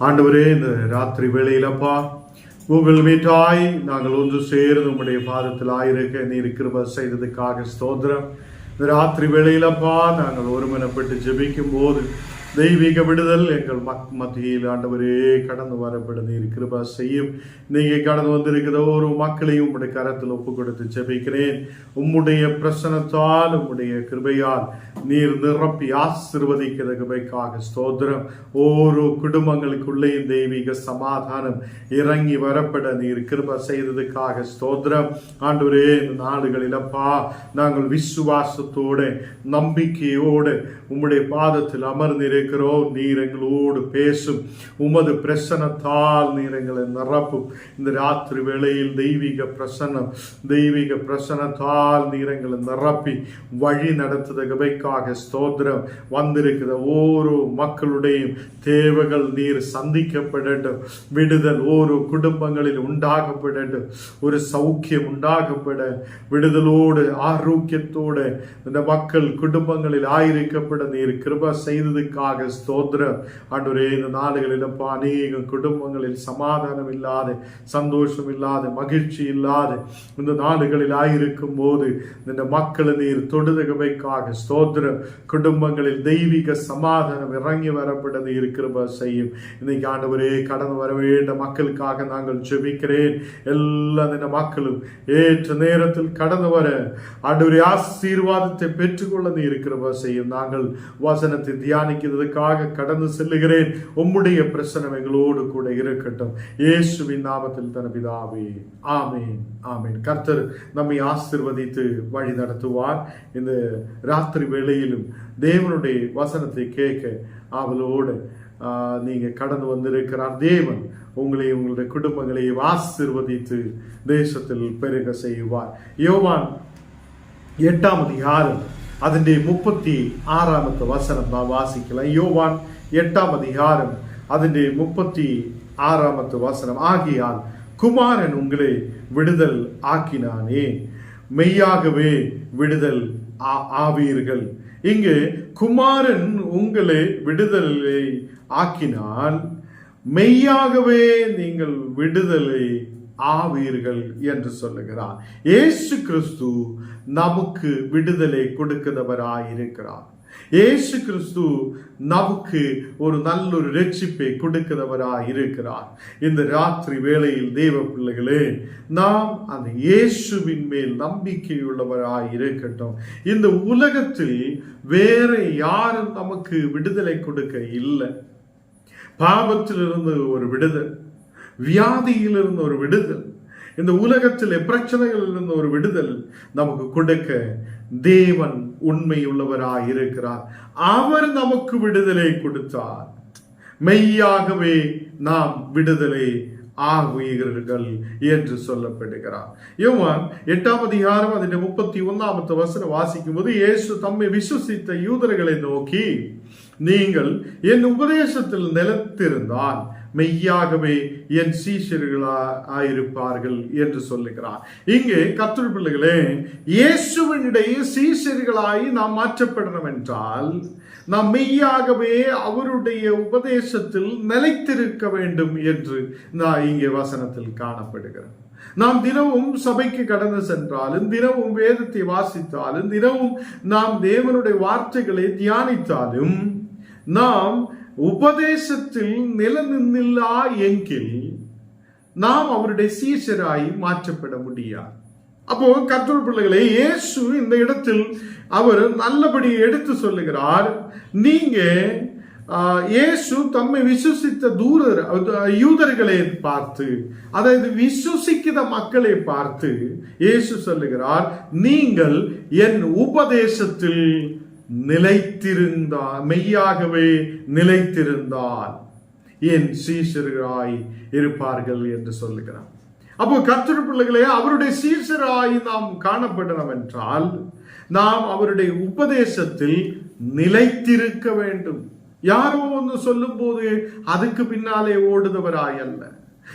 ஆண்டவரே இந்த ராத்திரி வேளையிலப்பா உங்கள் வீட்டாய் நாங்கள் ஒன்று சேர்ந்து உங்களுடைய பாதத்தில் ஆயிருக்க நீர் கிருப செய்ததுக்காக ஸ்தோத்திரம். இந்த ராத்திரி வேளையிலப்பா நாங்கள் ஒருமனப்பட்டு ஜெபிக்கும் போது தெய்வீக விடுதல் எங்கள் மக் மத்தியில் ஆண்டவரே கடந்து வரப்பட நீர் கிருபா செய்யும் நீங்க கடந்து வந்திருக்கிற ஒரு மக்களையும் உம்முடைய கரத்தில் ஒப்பு கொடுத்து ஜெபிக்கிறேன் உம்முடைய பிரசனத்தால் உம்முடைய கிருபையால் நீர் நிரப்பி ஆசிர்வதிக்கிற கிருபைக்காக ஸ்தோத்திரம் ஓரோ குடும்பங்களுக்குள்ளேயும் தெய்வீக சமாதானம் இறங்கி வரப்பட நீர் கிருபா செய்ததுக்காக ஸ்தோத்திரம் ஆண்டவரே இந்த நாடுகளிலப்பா நாங்கள் விசுவாசத்தோடு நம்பிக்கையோடு உம்முடைய பாதத்தில் இருக்கிறோம் நீர் எங்களோடு பேசும். உமது பிரசனத்தால் நீர் எங்களை நிரப்பும். இந்த ராத்திரி வேளையில் தெய்வீக பிரசனம் தெய்வீக பிரசனத்தால் நீர் எங்களை நிரப்பி வழி நடத்துத கபைக்காக ஸ்தோத்திரம். வந்திருக்கிற ஓரோ மக்களுடையும் தேவைகள் நீர் சந்திக்கப்படட்டும் விடுதல் ஓரோ குடும்பங்களில் உண்டாகப்படட்டும் ஒரு சௌக்கியம் உண்டாகப்பட விடுதலோடு ஆரோக்கியத்தோடு. இந்த மக்கள் குடும்பங்களில் ஆயிருக்கப்பட நீர் கிருபா செய்ததுக்காக ஸ்தோத்திரம். ஆண்டவரே இந்த நாடுகளிலப்பா அநேக குடும்பங்களில் சமாதானம் இல்லாத சந்தோஷம் இல்லாத மகிழ்ச்சி இல்லாத இந்த நாடுகளில் ஆயிருக்கும் போது இந்த மக்களை நீர் தொடுதகமைக்காக ஸ்தோத்திரம். குடும்பங்களில் தெய்வீக சமாதானம் இறங்கி வரப்பட்டது இருக்கிற செய்யும். இன்னைக்கு ஆண்டவரே கடந்து வர வேண்ட மக்களுக்காக நாங்கள் ஜெபிக்கிறேன். எல்லா இந்த மக்களும் ஏற்ற நேரத்தில் கடந்து வர ஆண்டவரே ஆசீர்வாதத்தை பெற்றுக்கொள்ள நீ இருக்கிற செய்யும். நாங்கள் வசனத்தை தியானிக்கிறது செய்வதற்காக கடந்து செல்லுகிறேன். உம்முடைய பிரசனம் எங்களோடு கூட இருக்கட்டும். இயேசுவின் நாமத்தில் தனபிதாவே ஆமேன் ஆமேன். கர்த்தர் நம்மை ஆசிர்வதித்து வழி நடத்துவார். இந்த ராத்திரி வேளையிலும் தேவனுடைய வசனத்தை கேட்க அவளோடு ஆஹ், நீங்க கடந்து வந்திருக்கிறார். தேவன் உங்களை உங்களுடைய குடும்பங்களையும் ஆசிர்வதித்து தேசத்தில் பெருக செய்வார். யோவான் எட்டாம் அதிகாரம் അതിൻ്റെ മുപ്പത്തി ആറാമത്തെ വസനം നാം വാസിക്കണം യോവാൻ എട്ടാം അധികാരം. അതിൻ്റെ മുപ്പത്തി ആറാമത്തെ വസനം ആകിയാൽ குமாரன் உங்களை விடுதல் ஆக்கினானே மெய்யாகவே விடுதல் ஆவீர்கள் இங்கு குமாரன் உங்களை விடுதலை ஆக்கினால் மெய்யாகவே நீங்கள் விடுதலை ஆவீர்கள் என்று சொல்லுகிறார். ஏசு கிறிஸ்து நமக்கு விடுதலை கொடுக்கிறவராயிருக்கிறார். ஏசு கிறிஸ்து நமக்கு ஒரு நல்ல ஒரு ரட்சிப்பை கொடுக்கிறவராய் இருக்கிறார் இந்த ராத்திரி வேளையில் தேவ பிள்ளைகளே நாம் அந்த இயேசுவின் மேல் நம்பிக்கையுள்ளவராய் இருக்கட்டும் இந்த உலகத்தில் வேற யாரும் நமக்கு விடுதலை கொடுக்க இல்லை. பாபத்திலிருந்து ஒரு விடுதல் வியாதியிலிருந்து ஒரு விடுதல் இந்த உலகத்தில் பிரச்சனைகளிலிருந்து ஒரு விடுதல் நமக்கு கொடுக்க தேவன் உண்மையுள்ளவராக இருக்கிறார் அவர் நமக்கு விடுதலை கொடுத்தார். மெய்யாகவே நாம் விடுதலை ஆகுகிறீர்கள் என்று சொல்லப்படுகிறார். யோவான் எட்டாம் அதிகாரம் அதன் முப்பத்தி ஒன்னாமத்து வசனம் வாசிக்கும் போது இயேசு தம்மை விசுவசித்த யூதர்களை நோக்கி நீங்கள் என் உபதேசத்தில் நிலத்திருந்தால் மெய்யாகவே என் சீஷர்களா ஆயிருப்பார்கள் என்று சொல்லுகிறார். இங்கே கத்தர் பிள்ளைகளே இயேசுவனிடையே சீஷர்களாய் நாம் மாற்றப்படணும் என்றால் நாம் மெய்யாகவே அவருடைய உபதேசத்தில் நிலைத்திருக்க வேண்டும் என்று நான் இங்கே வசனத்தில் காணப்படுகிறேன். நாம் தினமும் சபைக்கு கடந்து சென்றாலும் தினமும் வேதத்தை வாசித்தாலும் தினமும் நாம் தேவனுடைய வார்த்தைகளை தியானித்தாலும் நாம் உபதேசத்தில் நிலநிന്നിல்லா எங்கில் நாம் அவருடைய சீஷராய் மாற்றப்பட முடியாது. அப்போ கர்த்தர் பிள்ளைகளே இயேசு இந்த இடத்தில் அவர் நல்லபடி எடுத்து சொல்லுகிறார். நீங்க இயேசு தம்மை விசுவசித்த தூரர் யூதர்களை பார்த்து அதாவது விசுவசிக்கிற மக்களை பார்த்து இயேசு சொல்லுகிறார் நீங்கள் என் உபதேசத்தில் நிலைத்திருந்தால் மெய்யாகவே நிலைத்திருந்தால் என் சீஷர்களாய் இருப்பார்கள் என்று சொல்லுகிறார். அப்போ கர்த்தர் பிள்ளைகளே அவருடைய சீசராய் நாம் காணப்படணும் என்றால் நாம் அவருடைய உபதேசத்தில் நிலைத்திருக்க வேண்டும். யாரோ ஒன்று சொல்லும் போது அதுக்கு பின்னாலே ஓடுதவராய் அல்ல.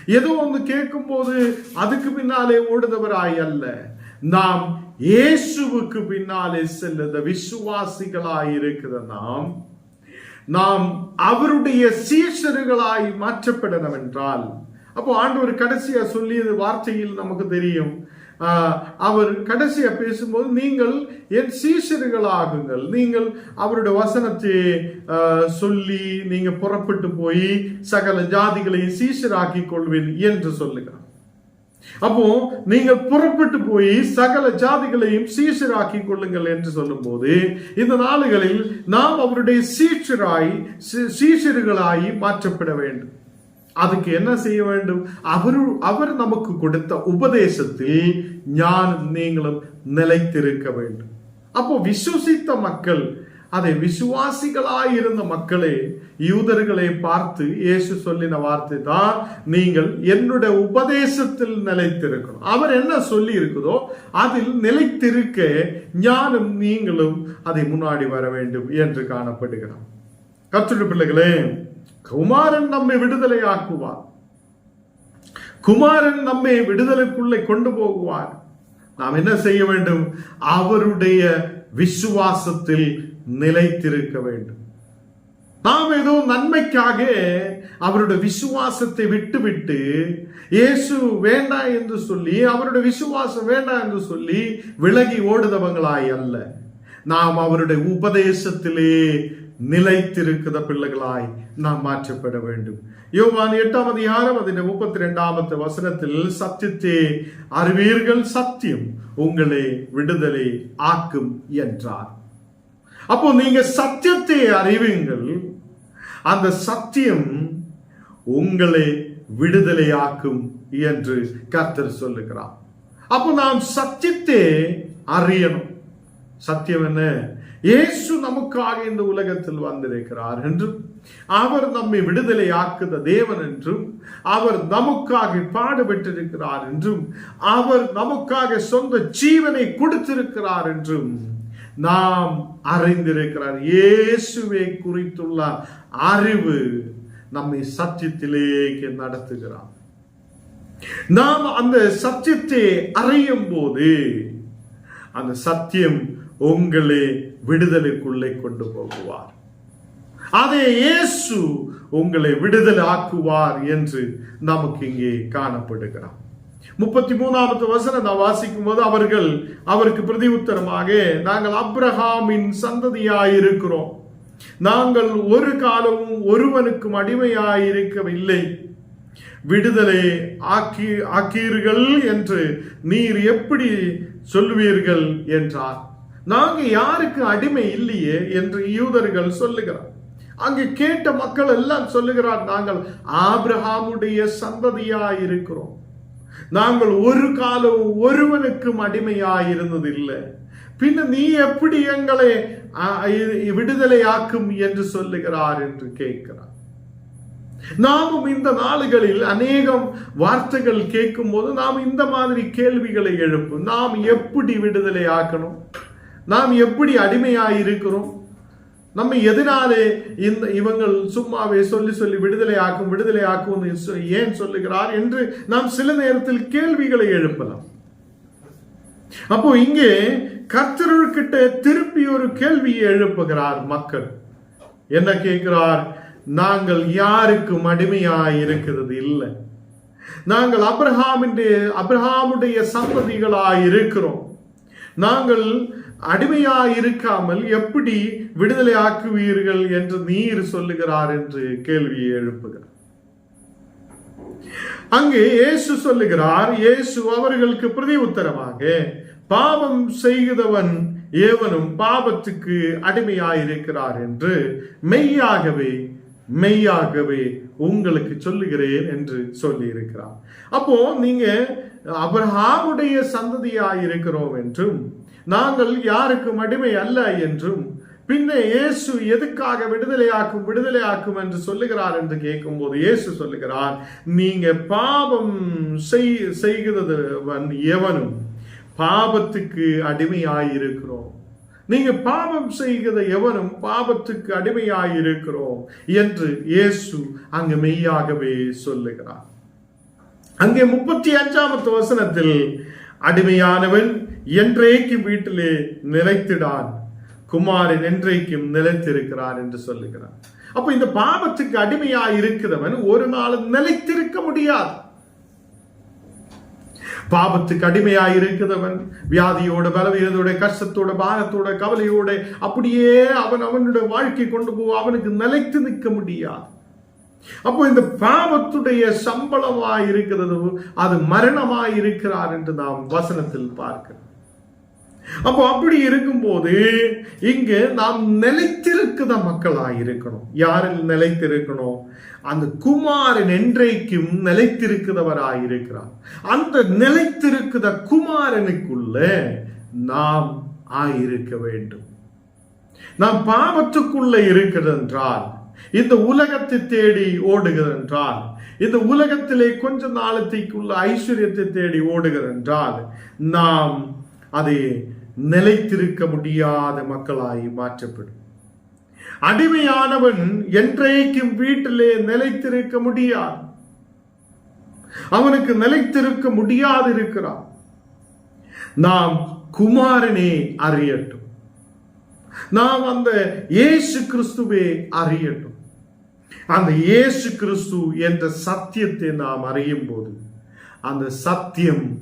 ஏதோ ஒன்று கேட்கும் போது அதுக்கு பின்னாலே ஓடுதவராய் அல்ல. நாம் இயேசுவுக்கு பின்னாலே செல்லுத விசுவாசிகளாய் இருக்கிற நாம் நாம் அவருடைய சீஷர்களாய் மாற்றப்படணும் என்றால் அப்போ ஆண்டவர் கடைசியா சொல்லியது வார்த்தையில் நமக்கு தெரியும். அவர் கடைசியா பேசும்போது நீங்கள் என் சீஷர்களாகுங்கள். நீங்கள் அவருடைய வசனத்தை சொல்லி நீங்க புறப்பட்டு போய் சகல ஜாதிகளையும் சீஷராக்கி கொள்வேன் என்று சொல்லுகிறார். அப்போ நீங்கள் புறப்பட்டு போய் சகல ஜாதிகளையும் சீஷராக்கி கொள்ளுங்கள் என்று சொல்லும்போது இந்த நாளுகளில் நாம் அவருடைய சீஷராய் சீ- சீஷர்களாய் மாற்றப்பட வேண்டும். அதுக்கு என்ன செய்ய வேண்டும்? அவர் அவர் நமக்கு கொடுத்த உபதேசத்தில் ஞானம் நீங்களும் நிலைத்திருக்க வேண்டும். அப்போ விசுவசித்த மக்கள் அதை விசுவாசிகளாய் இருந்த மக்களே யூதர்களை பார்த்து இயேசு சொல்லின வார்த்தை தான் நீங்கள் என்னுடைய உபதேசத்தில் நிலைத்திருக்கணும். அவர் என்ன சொல்லி இருக்குதோ அதில் நிலைத்திருக்க ஞானம் நீங்களும் அதை முன்னாடி வர வேண்டும் என்று காணப்படுகிறார். கற்றுடு பிள்ளைகளே குமாரன் நம்மை விடுதலை ஆக்குவார் குமாரன் நம்மை விடுதலைக்குள்ளே கொண்டு போகுவார். நாம் என்ன செய்ய வேண்டும்? அவருடைய விசுவாசத்தில் நிலைத்திருக்க வேண்டும். நாம் ஏதோ நன்மைக்காக அவருடைய விசுவாசத்தை விட்டுவிட்டு இயேசு வேண்டாம் என்று சொல்லி அவருடைய விசுவாசம் வேண்டாம் என்று சொல்லி விலகி ஓடுதவங்களாய் அல்ல. நாம் அவருடைய உபதேசத்திலே நிலைத்திருக்கிற பிள்ளைகளாய் நாம் மாற்றப்பட வேண்டும். யோவான் எட்டாம் அதிகாரம் அதன் முப்பத்தி ரெண்டாவது வசனத்தில் சத்தியத்தை அறிவீர்கள் சத்தியம் உங்களை விடுதலை ஆக்கும் என்றார். அப்போ நீங்க சத்தியத்தை அறிவீங்கள். அந்த சத்தியம் உங்களை விடுதலையாக்கும் என்று கர்த்தர் சொல்லுகிறார். அப்போ நாம் சத்தியத்தை அறியணும். சத்தியம் என்ன? இயேசு நமக்காக இந்த உலகத்தில் வந்திருக்கிறார் என்றும் அவர் நம்மை விடுதலை ஆக்குத தேவன் என்றும் அவர் நமக்காக பாடுபட்டிருக்கிறார் என்றும் அவர் நமக்காக சொந்த ஜீவனை கொடுத்திருக்கிறார் என்றும் நாம் அறிந்திருக்கிறார். இயேசுவை குறித்துள்ள அறிவு நம்மை சத்தியத்திலேக்கு நடத்துகிறார். நாம் அந்த சத்தியத்தை அறியும் போது அந்த சத்தியம் உங்களை விடுதலைக்குள்ளே கொண்டு போகுவார். அதை இயேசு உங்களை விடுதலை ஆக்குவார் என்று நமக்கு இங்கே காணப்படுகிறார். முப்பத்தி மூணாவது வசனம் நான் வாசிக்கும் போது அவர்கள் அவருக்கு பிரதி உத்தரமாக நாங்கள் அப்ரஹாமின் சந்ததியாயிருக்கிறோம். நாங்கள் ஒரு காலமும் ஒருவனுக்கும் அடிமையாயிருக்கவில்லை. விடுதலை ஆக்கி ஆக்கீர்கள் என்று நீர் எப்படி சொல்லுவீர்கள்? என்றார். நாங்க யாருக்கு அடிமை இல்லையே? என்று யூதர்கள் சொல்லுகிறார். அங்கு கேட்ட மக்கள் எல்லாம் சொல்லுகிறார் நாங்கள் ஆப்ரஹாமுடைய சந்ததியாய் இருக்கிறோம் நாங்கள் ஒரு காலம் ஒருவனுக்கும் அடிமையாயிருந்ததில்லை. பின்ன நீ எப்படி எங்களை விடுதலையாக்கும் என்று சொல்லுகிறார் என்று கேட்கிறார். நாமும் இந்த நாளுகளில் அநேகம் வார்த்தைகள் கேட்கும் போது நாம் இந்த மாதிரி கேள்விகளை எழுப்பும். நாம் எப்படி விடுதலை ஆக்கணும் நாம் எப்படி அடிமையாயிருக்கிறோம்? இருக்கிறோம் நம்ம எதனாலே இந்த இவங்கள் சும்மாவே சொல்லி சொல்லி விடுதலை ஆக்கும் விடுதலை ஆக்கும் ஏன் சொல்லுகிறார் என்று நாம் சில நேரத்தில் கேள்விகளை எழுப்பலாம். அப்போ இங்கே கர்த்தர்கிட்ட திருப்பி ஒரு கேள்வியை எழுப்புகிறார் மக்கள். என்ன கேட்கிறார்? நாங்கள் யாருக்கும் அடிமையாய் இருக்கிறது இல்லை. நாங்கள் அப்ரஹாமின் அப்ரஹாமுடைய சந்ததிகளாய் இருக்கிறோம். நாங்கள் அடிமையா இருக்காமல் எப்படி விடுதலை ஆக்குவீர்கள் என்று நீர் சொல்லுகிறார் என்று கேள்வியை எழுப்புகிறார். அங்கே இயேசு சொல்லுகிறார் இயேசு அவர்களுக்கு பிரதி உத்தரமாக பாவம் செய்கிறவன் ஏவனும் பாவத்துக்கு அடிமையாயிருக்கிறார் என்று மெய்யாகவே மெய்யாகவே உங்களுக்கு சொல்லுகிறேன் என்று சொல்லி இருக்கிறார் அப்போ நீங்க அப்ரஹாமுடைய சந்ததியாய் இருக்கிறோம் என்றும் நாங்கள் யாருக்கும் அடிமை அல்ல என்றும் பின்னே இயேசு எதுக்காக விடுதலையாக்கும் விடுதலையாக்கும் என்று சொல்லுகிறார் என்று கேட்கும்போது இயேசு சொல்லுகிறார் நீங்க பாவம் செய் செய்கிறவன் எவனும் பாபத்துக்கு அடிமையாயிருக்கிறோம். நீங்க பாவம் செய்கிற எவனும் பாவத்துக்கு அடிமையாயிருக்கிறோம் என்று இயேசு அங்கு மெய்யாகவே சொல்லுகிறார். அங்கே முப்பத்தி அஞ்சாமத்து வசனத்தில் அடிமையானவன் என்றைக்கும் வீட்டிலே நிலைத்திடான்? குமாரன் என்றைக்கும் நிலைத்திருக்கிறார் என்று சொல்லுகிறார் அப்ப இந்த பாவத்துக்கு அடிமையா இருக்கிறவன் ஒரு நாள் நிலைத்திருக்க முடியாது. பாவத்துக்கு அடிமையா இருக்கிறவன் வியாதியோட பலவீனத்தோட கஷ்டத்தோட பாரத்தோட கவலையோட அப்படியே அவன் அவனுடைய வாழ்க்கை கொண்டு போ அவனுக்கு நிலைத்து நிற்க முடியாது. அப்போ இந்த பாவத்துடைய சம்பளமா இருக்கிறது அது மரணமா இருக்கிறார் என்று நாம் வசனத்தில் பார்க்கிறோம். அப்போ அப்படி இருக்கும்போது இங்கு நாம் நிலைத்திருக்குத மக்களாக இருக்கணும். யாரில் நிலைத்திருக்கணும்? அந்த குமாரன் என்றைக்கும் நிலைத்திருக்கிறவராய் இருக்கிறார். அந்த நிலைத்திருக்குத குமாரனுக்குள்ள நாம் ஆயிருக்க வேண்டும். நாம் பாவத்துக்குள்ள இருக்கிறதென்றால் இந்த உலகத்தை தேடி ஓடுகிறென்றால் இந்த உலகத்திலே கொஞ்ச நாளத்தைக்குள்ள ஐஸ்வர்யத்தை தேடி ஓடுகிறென்றால் நாம் அதை நிலைத்திருக்க முடியாத மக்களாய் மாற்றப்படும். அடிமையானவன் என்றைக்கும் வீட்டிலே நிலைத்திருக்க முடியாது. அவனுக்கு நிலைத்திருக்க முடியாது இருக்கிறான். நாம் குமாரனே அறியட்டும். நாம் அந்த இயேசு கிறிஸ்துவே அறியட்டும். அந்த இயேசு கிறிஸ்து என்ற சத்தியத்தை நாம் அறியும் போது அந்த சத்தியம்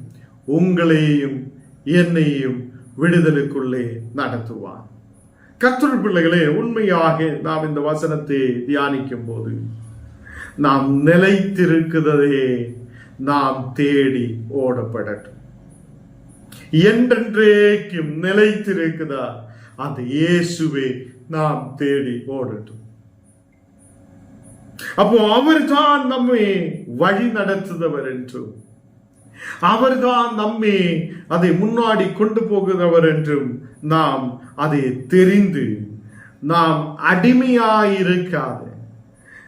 உங்களையும் என்னையும் விடுதலுக்குள்ளே நடத்துவார். கத்தர் பிள்ளைகளே உண்மையாக நாம் இந்த வசனத்தை தியானிக்கும் போது நாம் நிலைத்திருக்கிறதே நாம் தேடி ஓடப்படட்டும். என்றென்றேக்கும் நிலைத்திருக்குதா அந்த இயேசுவை நாம் தேடி ஓடட்டும். அப்போ அவர்தான் நம்மை வழி நடத்துதவர் என்றும் அவர்தான் நம்மை அதை முன்னாடி கொண்டு போகிறவர் என்றும் நாம் அதை தெரிந்து நாம் அடிமையாயிருக்காது.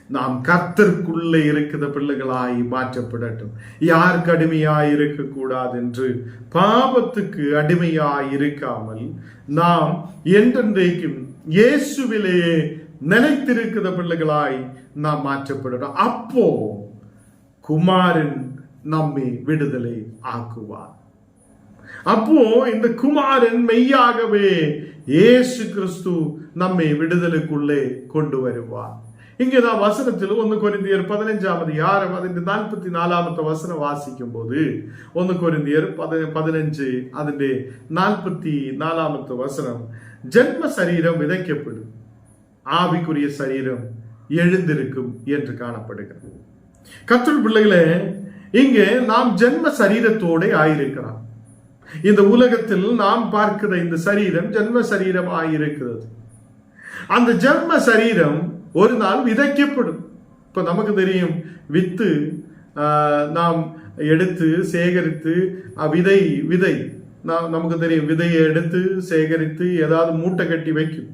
நாம் கர்த்தருக்குள்ளே இருக்கிற பிள்ளைகளாய் மாற்றப்படட்டும். யாருக்கு அடிமையாய் இருக்கக்கூடாது என்று பாவத்துக்கு அடிமையாய் இருக்காமல் நாம் என்றென்றைக்கும் இயேசுவிலேயே நிலைத்திருக்கிற பிள்ளைகளாய் நாம் மாற்றப்படட்டும். அப்போ குமாரன் நம்மை விடுதலை ஆக்குவார் அப்போ இந்த குமாரன் மெய்யாகவே இயேசு கிறிஸ்து நம்மை விடுதலுக்குள்ளே கொண்டு வருவார் இங்கே நான் வசனத்தில் ஒன்று கொரிந்தியர் பதினஞ்சாமது யாரும் അതിന്റെ നാൽപ്പത്തി നാലാമത്തെ വസനം വാസിക്കുമ്പോൾ ഒന്ന് കൊരിന്തിയർ പതിനഞ്ച് അതിന്റെ നാൽപ്പത്തി നാലാമത്തെ വസനം ஜென்ம விதைக்கப்படும் ஆவிக்குரிய சரீரம் எழுந்திருக்கும் என்று காணப்படுகிறது கத்தல் பிள்ளைகளே இங்கே நாம் ஜென்ம சரீரத்தோட ஆயிருக்கிறோம் இந்த உலகத்தில் நாம் பார்க்கிற இந்த சரீரம் ஜென்ம சரீரம் ஆயிருக்கிறது. அந்த ஜென்ம சரீரம் ஒரு நாள் விதைக்கப்படும். இப்ப நமக்கு தெரியும் வித்து நாம் எடுத்து சேகரித்து விதை விதை. நமக்கு தெரியும் விதையை எடுத்து சேகரித்து ஏதாவது மூட்டை கட்டி வைக்கும்.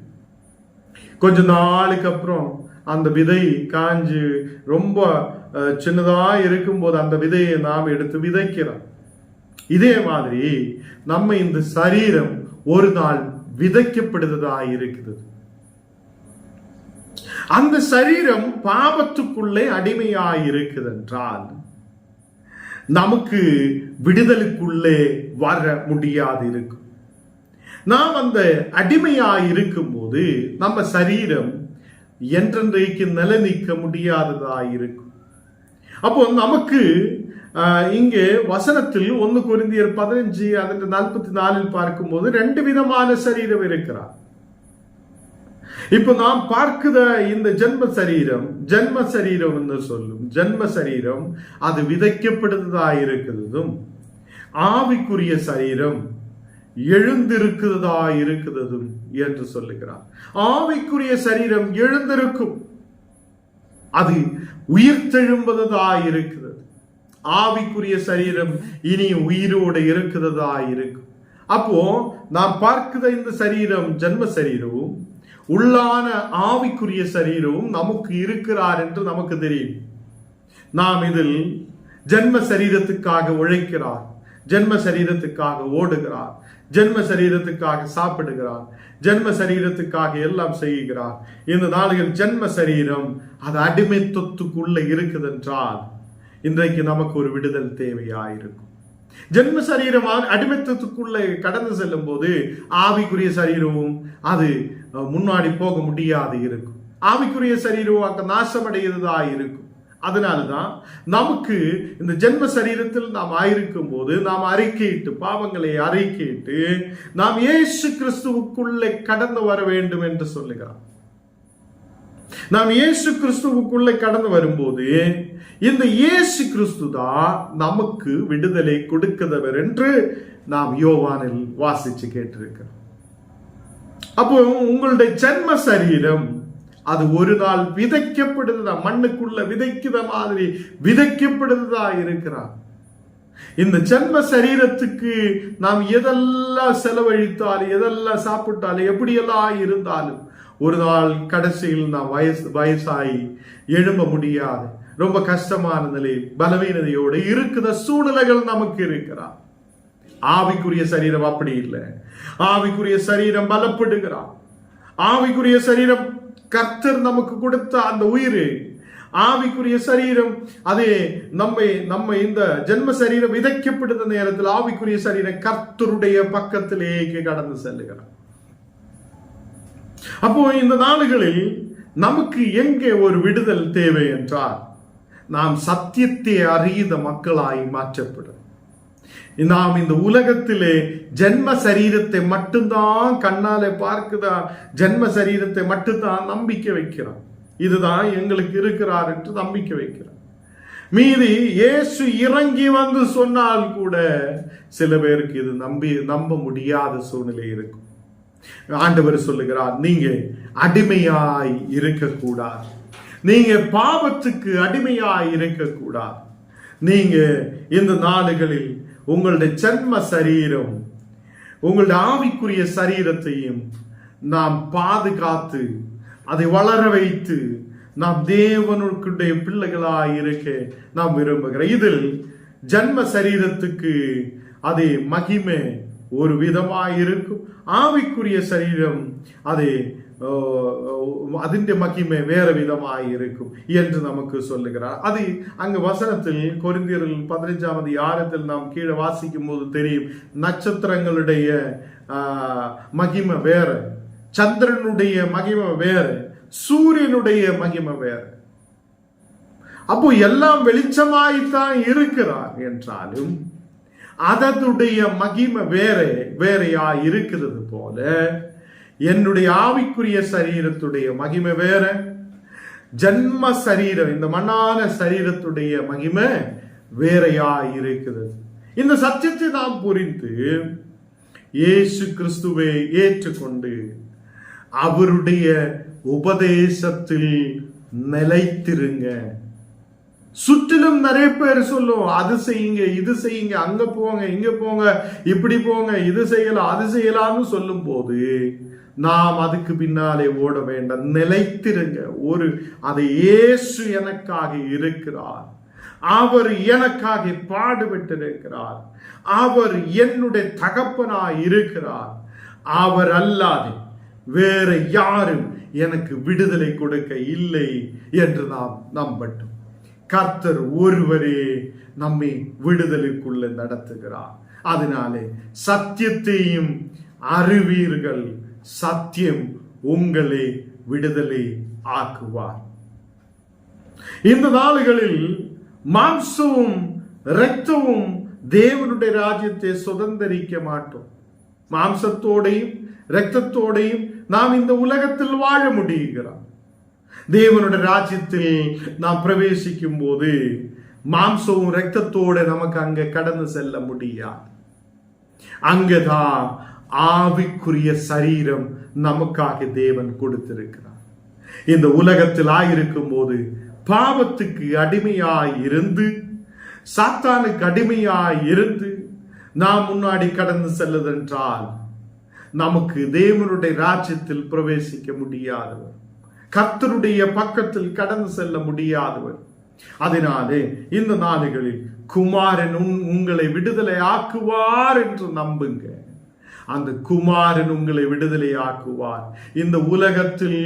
கொஞ்ச நாளுக்கு அப்புறம் அந்த விதை காஞ்சு ரொம்ப சின்னதா இருக்கும்போது அந்த விதையை நாம் எடுத்து விதைக்கிறோம். இதே மாதிரி நம்ம இந்த சரீரம் ஒரு நாள் விதைக்கப்படுதா இருக்குது. அந்த சரீரம் பாவத்துக்குள்ளே அடிமையாக இருக்குதென்றால் நமக்கு விடுதலுக்குள்ளே வர முடியாது இருக்கும் நாம் அந்த அடிமையாய் இருக்கும் போது நம்ம சரீரம் என்றென்றைக்கு நிலைநிற்க முடியாததாய் இருக்கும் அப்போ நமக்கு இங்கே வசனத்தில் ஒன்று குருந்தியர் பதினஞ்சு அதற்கு நாற்பத்தி நாலில் பார்க்கும்போது ரெண்டு விதமான சரீரம் இருக்கிறார். இப்போ நாம் பார்க்கிற இந்த ஜென்ம சரீரம் ஜென்ம சரீரம் என்று சொல்லும் ஜென்ம சரீரம் அது விதைக்கப்படுதா இருக்கிறதும் ஆவிக்குரிய சரீரம் எழுந்திருக்கிறதா இருக்கிறதும் என்று சொல்லுகிறார். ஆவிக்குரிய சரீரம் எழுந்திருக்கும். அது உயிர்த்தெழும்பதா இருக்கிறது ஆவிக்குரிய சரீரம் இனி உயிரோடு இருக்கிறதா இருக்கும் அப்போ நாம் பார்க்கிற இந்த சரீரம் ஜென்ம சரீரமும் உள்ளான ஆவிக்குரிய சரீரமும் நமக்கு இருக்கிறார் என்று நமக்கு தெரியும். நாம் இதில் ஜென்ம சரீரத்துக்காக உழைக்கிறார். ஜென்ம சரீரத்துக்காக ஓடுகிறார். ஜென்ம சரீரத்துக்காக சாப்பிடுகிறார். ஜென்ம சரீரத்துக்காக எல்லாம் செய்கிறார். இந்த நாளில் ஜென்ம சரீரம் அது அடிமைத்துவத்துக்குள்ள இருக்குதென்றால் இன்றைக்கு நமக்கு ஒரு விடுதல் தேவையாயிருக்கும். ஜென்ம சரீரம் அடிமைத்துவத்துக்குள்ளே கடந்து செல்லும் போது ஆவிக்குரிய சரீரமும் அது முன்னாடி போக முடியாது இருக்கும். ஆவிக்குரிய சரீரம் நாசமடைகிறதா இருக்கும். அதனால்தான் நமக்கு இந்த ஜென்ம சரீரத்தில் நாம் ஆயிருக்கும் போது நாம் அறிக்கையிட்டு பாவங்களை அறிக்கையிட்டு நாம் இயேசு கிறிஸ்துவுக்குள்ளே கடந்து வர வேண்டும் என்று சொல்லுகிறார். நாம் இயேசு கிறிஸ்துவுக்குள்ளே கடந்து வரும்போது இந்த இயேசு கிறிஸ்து தான் நமக்கு விடுதலை கொடுக்கிறவர் என்று நாம் யோவானில் வாசிச்சு கேட்டிருக்கிறோம். அப்போ உங்களுடைய ஜென்ம சரீரம் அது ஒரு நாள் விதைக்கப்படுதா மண்ணுக்குள்ள விதைக்கிற மாதிரி விதைக்கப்படுதா இருக்கிறார். இந்த ஜென்ம சரீரத்துக்கு நாம் எதெல்லாம் செலவழித்தாலும் எதெல்லாம் சாப்பிட்டாலும் எப்படியெல்லாம் இருந்தாலும் ஒரு நாள் கடைசியில் நாம் வயசு வயசாகி எழும்ப முடியாது. ரொம்ப கஷ்டமான நிலை பலவீனதையோடு இருக்கிற சூழ்நிலைகள் நமக்கு இருக்கிறான் ஆவிக்குரிய சரீரம் அப்படி இல்லை. ஆவிக்குரிய சரீரம் பலப்படுகிறான் ஆவிக்குரிய சரீரம் கர்த்தர் நமக்கு கொடுத்த அந்த உயிர் ஆவிக்குரிய சரீரம் அது நம்மை நம்ம இந்த ஜென்ம சரீரம் விதைக்கப்படுத்த நேரத்தில் ஆவிக்குரிய சரீரம் கர்த்தருடைய பக்கத்திலேயே கடந்து செல்லுகிறார் அப்போ இந்த நாடுகளில் நமக்கு எங்கே ஒரு விடுதல் தேவை என்றால் நாம் சத்தியத்தை அறிந்த மக்களாய் மாற்றப்படும். நாம் இந்த உலகத்திலே ஜென்ம சரீரத்தை மட்டும்தான் கண்ணாலே பார்க்குதா? ஜென்ம சரீரத்தை மட்டும்தான் நம்பிக்கை வைக்கிறோம். இதுதான் எங்களுக்கு இருக்கிறார் என்று நம்பிக்கை வைக்கிறோம். மீதி இயேசு இறங்கி வந்து சொன்னால் கூட சில பேருக்கு இது நம்பி நம்ப முடியாத சூழ்நிலை இருக்கும். ஆண்டவர் சொல்லுகிறார் நீங்க அடிமையாய் இருக்கக்கூடாது. நீங்க பாவத்துக்கு அடிமையாய் இருக்கக்கூடாது. நீங்க இந்த நாடுகளில் உங்களுடைய ஜென்ம சரீரம் உங்களுடைய ஆவிக்குரிய சரீரத்தையும் நாம் பாதுகாத்து அதை வளர வைத்து நாம் தேவனுடைய பிள்ளைகளாய் இருக்க நாம் விரும்புகிறோம். இதில் ஜன்ம சரீரத்துக்கு அதே மகிமை ஒரு விதமாய் இருக்கும். ஆவிக்குரிய சரீரம் அது അതിന്റെ മഹിമ വേറെ വിധമായി இருக்கும் என்று நமக்கு சொல்லுகிறார் அது அங்கு வசனத்தில் கொரிந்தியரில் பதினைஞ்சாம் அதிகாரத்தில் நாம் கீழே வாசிக்கும் போது தெரியும் நட்சத்திரங்களுடைய மகிமை வேற சந்திரனுடைய மகிமை வேற சூரியனுடைய மகிமை வேற அப்போ எல்லாம் வெளிச்சமாய்த்தான் இருக்கிறார் என்றாலும் அதனுடைய மகிமை வேற வேறையா இருக்கிறது போல என்னுடைய ஆவிக்குரிய சரீரத்துடைய மகிமை வேற. ஜன்ம சரீரம் இந்த மண்ணான சரீரத்துடைய மகிமை வேறையா இருக்கிறது. இந்த சத்தியத்தை நாம் புரிந்து இயேசு கிறிஸ்துவை ஏற்றுக்கொண்டு அவருடைய உபதேசத்தில் நிலைத்திருங்க. சுற்றிலும் நிறைய பேர் சொல்லும் அது செய்யுங்க இது செய்யுங்க அங்க போங்க இங்க போங்க இப்படி போங்க இது செய்யலாம் அது செய்யலாம்னு சொல்லும் போது நாம் அதுக்கு பின்னாலே ஓட வேண்டாம் நிலைத்திருங்க. ஒரு அதை இயேசு எனக்காக இருக்கிறார். அவர் எனக்காக பாடுபட்டிருக்கிறார். அவர் என்னுடைய தகப்பனாய் இருக்கிறார். அவர் அல்லாது வேற யாரும் எனக்கு விடுதலை கொடுக்க இல்லை என்று நாம் நம்பட்டும். கர்த்தர் ஒருவரே நம்மை விடுதலுக்குள்ள நடத்துகிறார். அதனாலே சத்தியத்தையும் அறிவீர்கள். சத்தியம் உங்களை விடுதலை ஆக்குவார். இந்த நாளுகளில் மாம்சமும் இரத்தமும் தேவனுடைய ராஜ்யத்தை சுதந்திரிக்க மாட்டோம். மாம்சத்தோடையும் இரத்தத்தோடையும் நாம் இந்த உலகத்தில் வாழ முடியுகிறோம். தேவனுடைய ராஜ்யத்தில் நாம் பிரவேசிக்கும் போது மாம்சமும் இரத்தத்தோடு நமக்கு அங்க கடந்து செல்ல முடியாது. அங்கதான் ஆவிக்குரிய சரீரம் நமக்காக தேவன் கொடுத்திருக்கிறார். இந்த உலகத்தில் ஆயிருக்கும் போது பாவத்துக்கு அடிமையாய் இருந்து சாத்தானுக்கு அடிமையாய் இருந்து நாம் முன்னாடி கடந்து செல்லுதென்றால் நமக்கு தேவனுடைய ராஜ்யத்தில் பிரவேசிக்க முடியாதவர் கர்த்தருடைய பக்கத்தில் கடந்து செல்ல முடியாதவர். அதனாலே இந்த நாடுகளில் குமாரன் உங்களை விடுதலை ஆக்குவார் என்று நம்புங்க. அந்த குமாரன் உங்களை விடுதலை ஆக்குவார் இந்த உலகத்தில்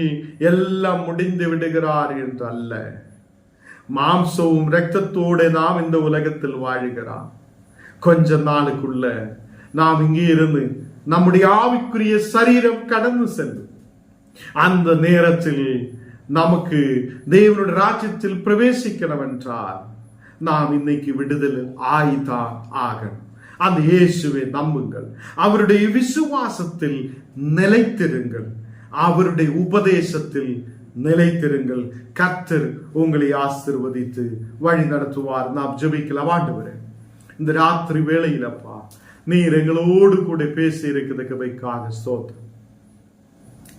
எல்லாம் முடிந்து விடுகிறார் என்று அல்ல மாம்சமும் ரத்தத்தோடு நாம் இந்த உலகத்தில் வாழுகிறார். கொஞ்ச நாளுக்குள்ள நாம் இங்கே இருந்து நம்முடைய ஆவிக்குரிய சரீரம் கடந்து செல்லும். அந்த நேரத்தில் நமக்கு தேவனுடைய ராஜ்யத்தில் பிரவேசிக்கணும் என்றால் நாம் இன்னைக்கு விடுதலை ஆய்தான் ஆகணும். அந்த இயேசுவை நம்புங்கள். அவருடைய விசுவாசத்தில் நிலைத்திருங்கள். அவருடைய உபதேசத்தில் நிலைத்திருங்கள். கர்த்தர் உங்களை ஆசிர்வதித்து வழி நடத்துவார். நாம் ஜெபிக்கலாம். ஆண்டவரே இந்த ராத்திரி வேளையிலப்பா நீர் எங்களோடு கூட பேசி இருக்கிறதுக்கு வைக்காக ஸ்தோத்திரம்.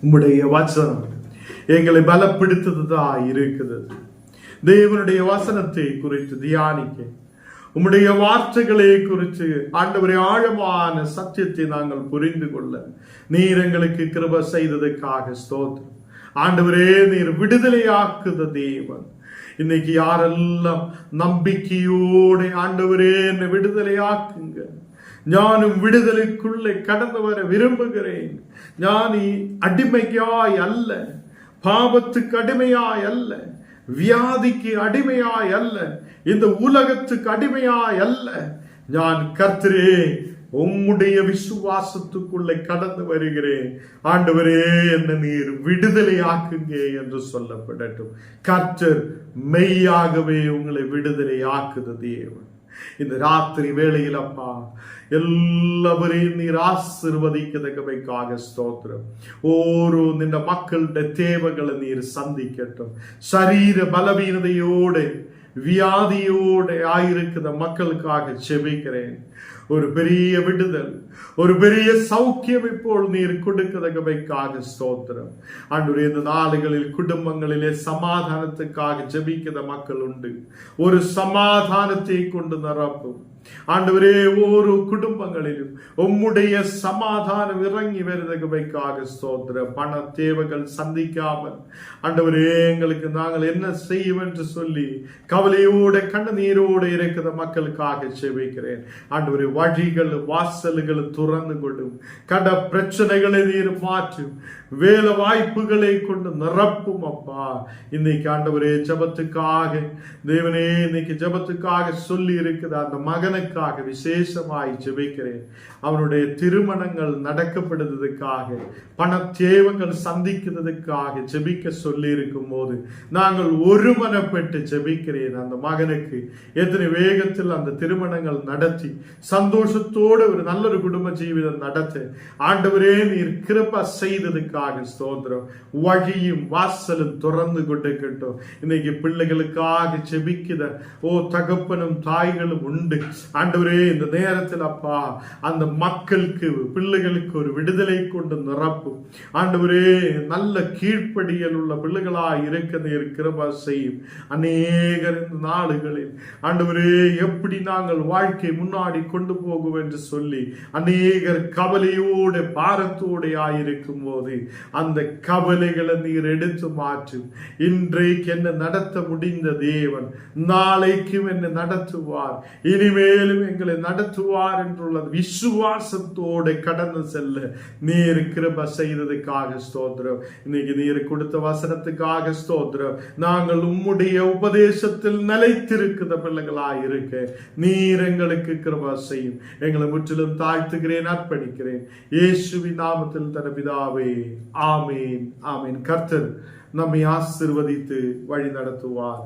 உம்முடைய வசனம் எங்களை பலப்படுத்துதா இருக்குது தேவனுடைய வசனத்தை குறித்து தியானிக்க உம்முடைய வார்த்தைகளை குறித்து ஆண்டவரை ஆழமான சத்தியத்தை நாங்கள் புரிந்து கொள்ள. நீர் எங்களுக்கு கிருப செய்ததுக்காக ஸ்தோத்திரம். ஆண்டவரே நீர் விடுதலையாக்குத தேவன். இன்னைக்கு யாரெல்லாம் நம்பிக்கையோடு ஆண்டவரே என்னை விடுதலையாக்குங்க. ஞானும் விடுதலைக்குள்ளே கடந்து வர விரும்புகிறேன். ஞானி அடிமையாய் அல்ல. பாவத்துக்கு அடிமையாய் அல்ல. வியாதிக்கு அடிமையாய் அல்ல. இந்த உலகத்துக்கு அடிமையாய் அல்ல. நான் கர்த்தரே உம்முடைய விசுவாசத்துக்குள்ளே கடந்து வருகிறேன். ஆண்டவரே என்ன நீர் விடுதலை ஆக்குங்க என்று சொல்லப்படட்டும். கர்த்தர் மெய்யாகவே உங்களை விடுதலை ஆக்குது தேவன். இந்த ராத்திரி வேளையில் அப்பா എല്ലാവരെയും നീർ ആശീർവദിക്കതക്കവയ്ക്കാകെ സ്തോത്രം ഓരോ നിന്റെ മക്കളുടെ തേവകളെ നീർ സന്ധിക്കട്ടും ശരീര ബലവീനതയോടെ வியாதியோடு ஆயிருக்கிற மக்களுக்காக செபிக்கிறேன். ஒரு பெரிய விடுதல் ஒரு பெரிய சௌக்கியம் இப்போது நீர் கொடுக்கிறவைக்காக ஸ்தோத்திரம். அன்று இந்த நாடுகளில் குடும்பங்களிலே சமாதானத்துக்காக ஜபிக்கிற மக்கள் உண்டு. ஒரு சமாதானத்தை கொண்டு நிரப்பும். ஆண்டவரே ஓரோ குடும்பங்களிலும் உம்முடைய சமாதானம் இறங்கி வருவதற்காக ஸ்தோத்திர பண தேவைகள் சந்திக்காமல் ஆண்டவரே எங்களுக்கு நாங்கள் என்ன செய்யும் என்று சொல்லி கவலையோட கண்ணீரோடு இருக்கிற மக்களுக்காக செபிக்கிறேன் ஆண்டவரே வழிகள் வாசல்கள் துறந்து கொள்ளும் கட பிரச்சனைகளை நீர் மாற்றும் வேலை வாய்ப்புகளை கொண்டு நிரப்பும் அப்பா. இன்னைக்கு ஆண்டவரே ஜபத்துக்காக தேவனே இன்னைக்கு ஜபத்துக்காக சொல்லி இருக்குது அந்த மகனுக்காக விசேஷமாய் ஜெபிக்கிறேன். அவனுடைய திருமணங்கள் நடக்கப்படுவதற்காக பண தேவங்கள் சந்திக்கிறதுக்காக ஜெபிக்க சொல்லி இருக்கும் போது நாங்கள் ஒருமனப்பட்டு ஜெபிக்கிறேன் அந்த மகனுக்கு. எத்தனை வேகத்தில் அந்த திருமணங்கள் நடத்தி சந்தோஷத்தோடு ஒரு நல்ல ஒரு குடும்ப ஜீவிதம் நடத்த ஆண்டவரே நீர் கிருப்ப செய்ததுக்காக ஸ்தோத்திரம். வழியும் வாசலும் திறந்து கொண்டிருக்கட்டும் இன்னைக்கு பிள்ளைகளுக்காக செபிக்குத ஓ தகப்பனும் தாய்களும் உண்டு. ஆண்டவரே இந்த நேரத்தில் அப்பா அந்த மக்களுக்கு பிள்ளைகளுக்கு ஒரு விடுதலை கொண்டு நிரப்பும் ஆண்டவரே நல்ல கீழ்ப்படியல் உள்ள பிள்ளைகளாய் இருக்க நீர் கிருபா செய்யும். அநேகர் இந்த நாடுகளில். ஆண்டவரே எப்படி நாங்கள் வாழ்க்கை முன்னாடி கொண்டு போகும் என்று சொல்லி அநேகர் கவலையோடு பாரத்தோடு ஆயிருக்கும் போது அந்த கவலைகளை நீர் எடுத்து மாற்றும் இன்றைக்கு என்ன நடத்த முடிந்த தேவன் நாளைக்கும் என்ன நடத்துவார்? இனிமேலும் எங்களை நடத்துவார் என்றுள்ள விசுவாசத்தோடு கடந்து செல்ல. நீர் கிருப செய்ததுக்காக ஸ்தோத்திரம். இன்னைக்கு நீர் கொடுத்த வசனத்துக்காக ஸ்தோத்திரம். நாங்கள் உம்முடைய உபதேசத்தில் நிலைத்திருக்கிற பிள்ளைகளாக இருக்க நீர் எங்களுக்கு கிருப செய்யும். எங்களை முற்றிலும் தாழ்த்துகிறேன் அர்ப்பணிக்கிறேன். இயேசுவின் நாமத்தில் தன பிதாவே. ஆமேன் ஆமேன். கர்த்தர் நம்மை ஆசிர்வதித்து வழி நடத்துவார்